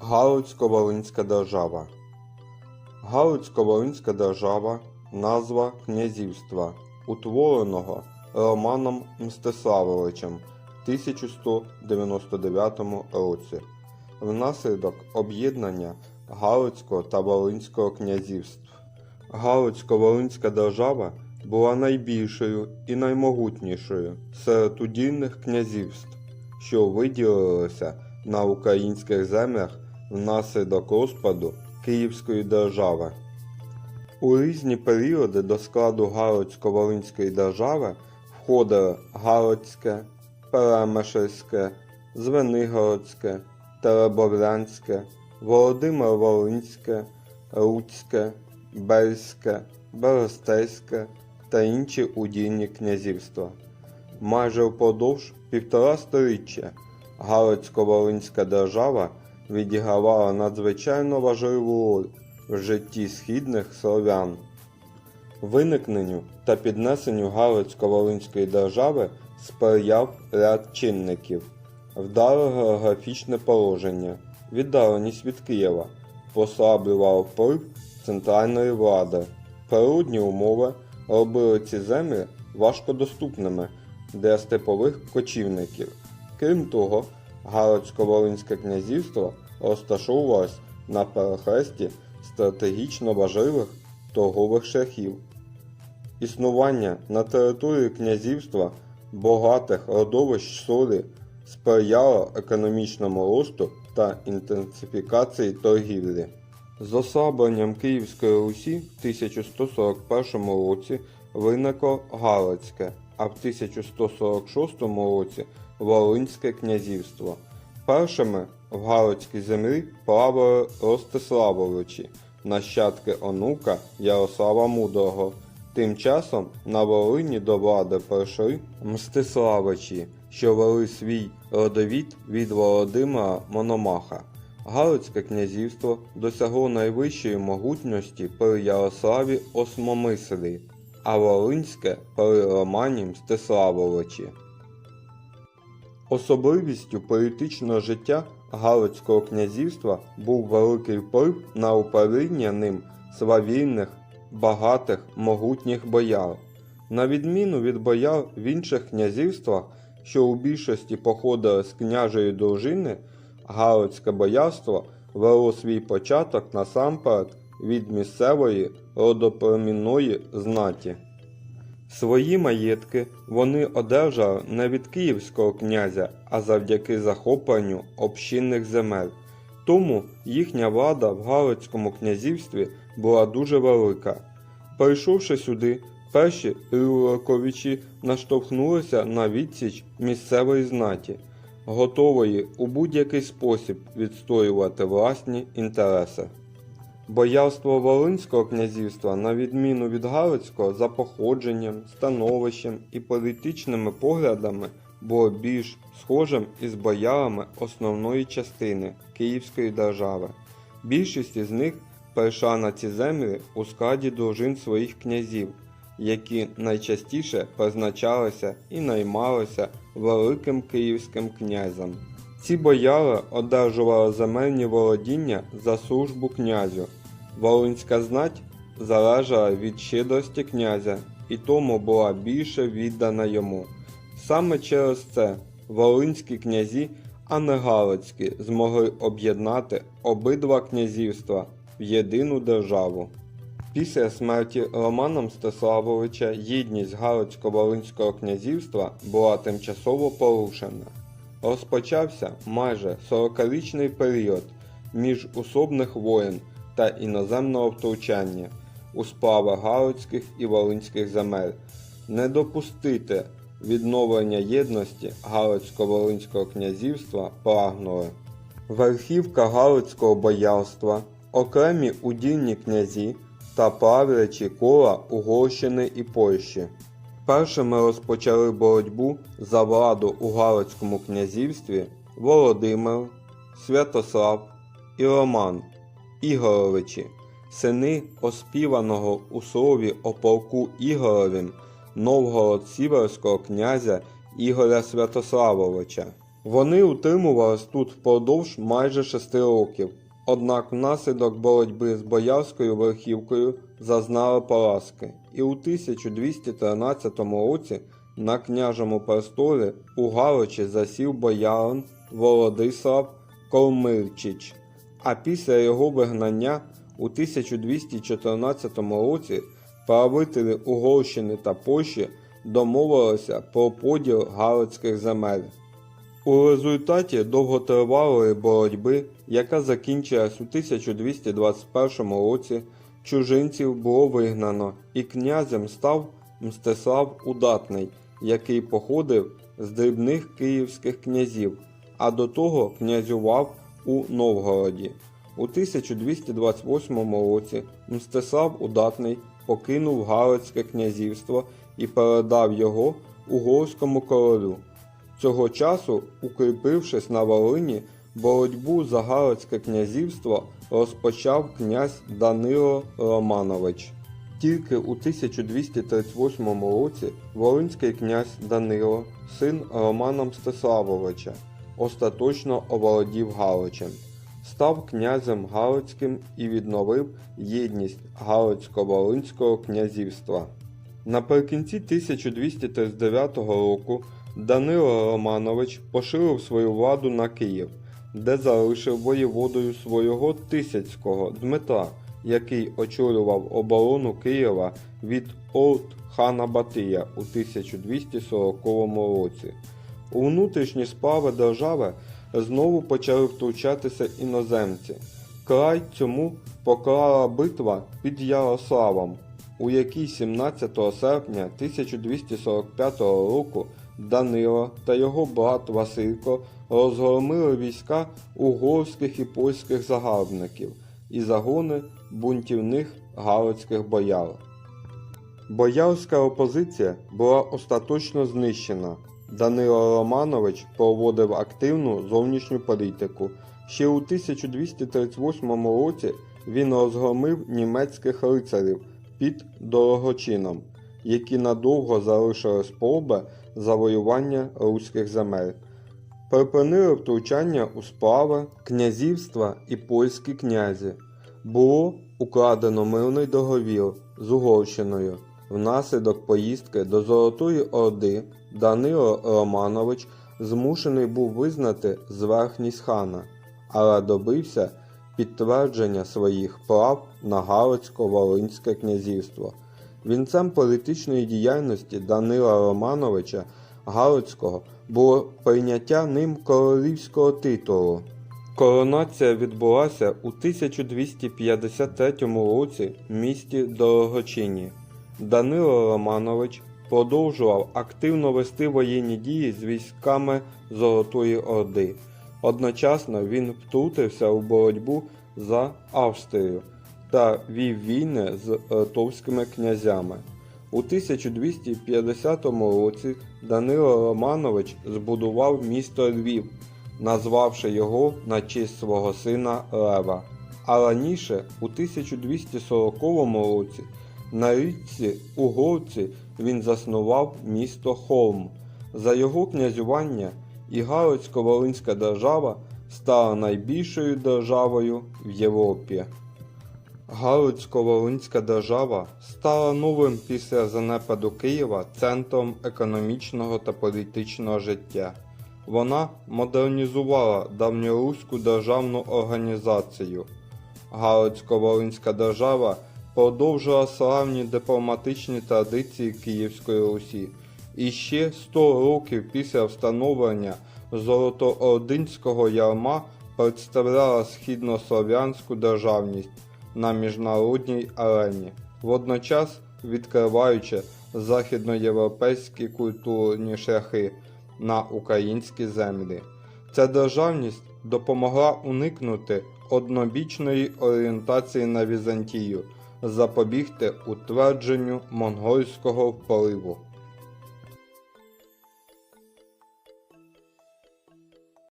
Галицько-Волинська держава. Галицько-Волинська держава назва князівства, утвореного Романом Мстиславовичем в 1199 році внаслідок об'єднання Галицького та Волинського князівств. Галицько-Волинська держава була найбільшою і наймогутнішою серед удільних князівств, що виділилися на українських землях внаслідок розпаду Київської держави. У різні періоди до складу Галицько-Волинської держави входили Галицьке, Перемишльське, Звенигородське, Теребовлянське, Володимир-Волинське, Руцьке, Бельське, Берестейське та інші удільні князівства. Майже впродовж півтора сторіччя Галицько-Волинська держава відігравала надзвичайно важливу роль в житті східних слов'ян. Виникненню та піднесенню Галицько-Волинської держави сприяв ряд чинників, вдале географічне положення, віддаленість від Києва, послаблював вплив центральної влади. Природні умови робили ці землі важкодоступними для степових кочівників. Крім того, Галицько-Волинське князівство розташовувалось на перехресті стратегічно важливих торгових шляхів. Існування на території князівства багатих родовищ солі сприяло економічному росту та інтенсифікації торгівлі. З ослабленням Київської Русі в 1141 році виникло Галицьке, а в 1146 році Волинське князівство. Першими в Галицькій землі правили Ростиславовичі, нащадки онука Ярослава Мудрого. Тим часом на Волині до влади прийшли Мстиславичі, що вели свій родовід від Володимира Мономаха. Галицьке князівство досягло найвищої могутності при Ярославі Осмомислі, а Волинське при Романі Мстиславовичі. Особливістю політичного життя Галицького князівства був великий вплив на управління ним свавільних, багатих, могутніх бояр. На відміну від бояр в інших князівствах, що у більшості походили з княжої дружини, Галицьке боярство вело свій початок насамперед від місцевої родоплемінної знаті. Свої маєтки вони одержали не від київського князя, а завдяки захопленню общинних земель. Тому їхня влада в Галицькому князівстві була дуже велика. Прийшовши сюди, перші Рюриковичі наштовхнулися на відсіч місцевої знаті, готової у будь-який спосіб відстоювати власні інтереси. Боярство Волинського князівства, на відміну від Галицького, за походженням, становищем і політичними поглядами було більш схожим із боярами основної частини Київської держави. Більшість із них перейшла на ці землі у складі дружин своїх князів, які найчастіше призначалися і наймалися великим київським князем. Ці бояри одержували земельні володіння за службу князю. Волинська знать залежала від щедрості князя і тому була більше віддана йому. Саме через це волинські князі, а не галицькі, змогли об'єднати обидва князівства в єдину державу. Після смерті Романа Мстиславовича єдність Галицько-Волинського князівства була тимчасово порушена. Розпочався майже 40-річний період міжусобних воєн та іноземного втручання у справи Галицьких і Волинських земель. Не допустити відновлення єдності Галицько-Волинського князівства прагнули. Верхівка Галицького боярства, окремі удільні князі та правлячі кола Угорщини і Польщі. Першими розпочали боротьбу за владу у Галицькому князівстві Володимир, Святослав і Роман Ігоровичі, сини оспіваного у слові о полку Ігоровім Новгород-Сіверського князя Ігоря Святославовича. Вони утримувались тут впродовж майже шести років. Однак внаслідок боротьби з боярською верхівкою зазнали поразки, і у 1213 році на княжому престолі у Галичі засів боярин Володислав Колмирчич. А після його вигнання у 1214 році правителі Угорщини та Польщі домовилися про поділ галицьких земель. У результаті довготривалої боротьби, яка закінчилась у 1221 році, чужинців було вигнано, і князем став Мстислав Удатний, який походив з дрібних київських князів, а до того князював у Новгороді. У 1228 році Мстислав Удатний покинув Галицьке князівство і передав його угорському королю. Цього часу, укріпившись на Волині, боротьбу за Галицьке князівство розпочав князь Данило Романович. Тільки у 1238 році Волинський князь Данило, син Романа Мстиславовича, остаточно оволодів Галичем, став князем Галицьким і відновив єдність Галицько-Волинського князівства. Наприкінці 1239 року Данило Романович поширив свою владу на Київ, де залишив воєводою свого Тисяцького Дмитра, який очолював оборону Києва від орд хана Батия у 1240 році. У внутрішні справи держави знову почали втручатися іноземці. Край цьому поклала битва під Ярославом, у якій 17 серпня 1245 року Данило та його брат Василько розгромили війська угорських і польських загарбників і загони бунтівних галицьких бояр. Боярська опозиція була остаточно знищена. Данило Романович проводив активну зовнішню політику. Ще у 1238 році він розгромив німецьких лицарів під Дорогочином, які надовго залишили спроби завоювання руських земель. Припинили втручання у справи князівства і польські князі. Було укладено мирний договір з Угорщиною. Внаслідок поїздки до Золотої Орди Данило Романович змушений був визнати зверхність хана, але добився підтвердження своїх прав на Галицько-Волинське князівство. Вінцем політичної діяльності Данила Романовича Галицького було прийняття ним королівського титулу. Коронація відбулася у 1253 році в місті Дорогочині. Данило Романович продовжував активно вести воєнні дії з військами Золотої Орди. Одночасно він втрутився у боротьбу за Австрію та вів війни з литовськими князями. У 1250 році Данило Романович збудував місто Львів, назвавши його на честь свого сина Лева. А раніше, у 1240 році, на річці Угорці він заснував місто Холм. За його князювання і Галицько-Волинська держава стала найбільшою державою в Європі. Галицько-Волинська держава стала новим після занепаду Києва центром економічного та політичного життя. Вона модернізувала давньоруську державну організацію. Галицько-Волинська держава продовжила славні дипломатичні традиції Київської Русі. І ще 100 років після встановлення Золотоординського ярма представляла східнослов'янську державність на міжнародній арені, водночас відкриваючи західноєвропейські культурні шляхи на українські землі. Ця державність допомогла уникнути однобічної орієнтації на Візантію, запобігти утвердженню монгольського впливу.